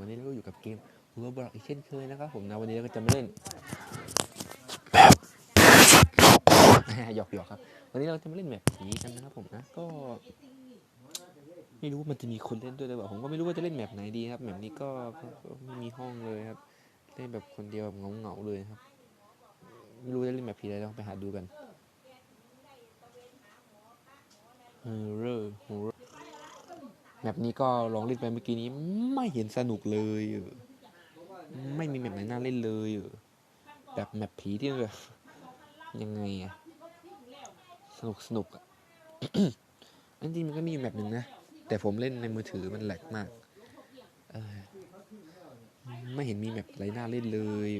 วันนี้เราก็อยู่กับเกมโรบล็อกอีกเช่นเคยนะครับผมนะวันนี้เราก็จะมาเล่นหยอกหยอกๆครับ วันนี้เราจะมาเล่นแบบผีกันนะครับผมนะก็ ไม่รู้ว่ามันจะมีคนเล่นด้วยหรือเปล่าผมก็ไม่รู้ว่าจะเล่นแบบไหนดีครับแบบนี้ก็ก็ก็ไม่มีห้องเลยครับเล่นแบบคนเดียวแบบเหงาๆเลยครับ ไม่รู้จะเล่นแบบผีอะไรต้องไปหาดูกันเฮอร์เรอร์ฮอร์เรอร์ แบบนี้ก็ลองเล่นไปเมื่อกี้นี้ไม่เห็นสนุกเลย ไม่มีแบบไหนน่าเล่นเลย แบบแมปผีที่แบบยังไงอะสนุกสนุกอะจริงมันก็มีแบบหนึ่งนะ แต่ผมเล่นในมือถือมันแหลกมาก เออ ไม่เห็นมีแบบไรน่าเล่นเลย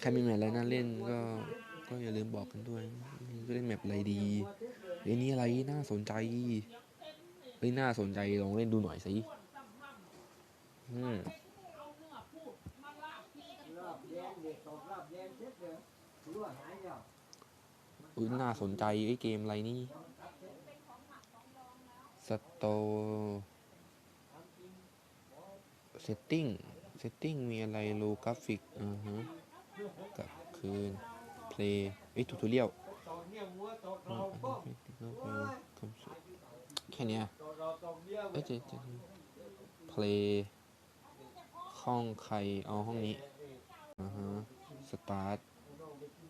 ใครมีแมปอะไรน่าเล่นก็ ก็อย่าลืมบอกกันด้วยจะเล่นแมปอะไรดีเอ้นี่อะไรน่าสนใจเฮ้ยน่าสนใจลองเล่นดูหน่อยสิอืมอุ้ยน่าสนใจไอ้เกมอะไรนี่สโตเซตติ้งเซตติ้งมีอะไรโลกราฟิกอือฮะกับคืน เพลย์เอ้ยทูทูเรียลตอกเนี่ยหัวตอกอืเรามป้อมแค่เนี้ยตอกเราตอกเบี้ยเอ้ยเจะจะเพลย์ห้องใครเอาห้องนี้อ่าฮะสตาร์ท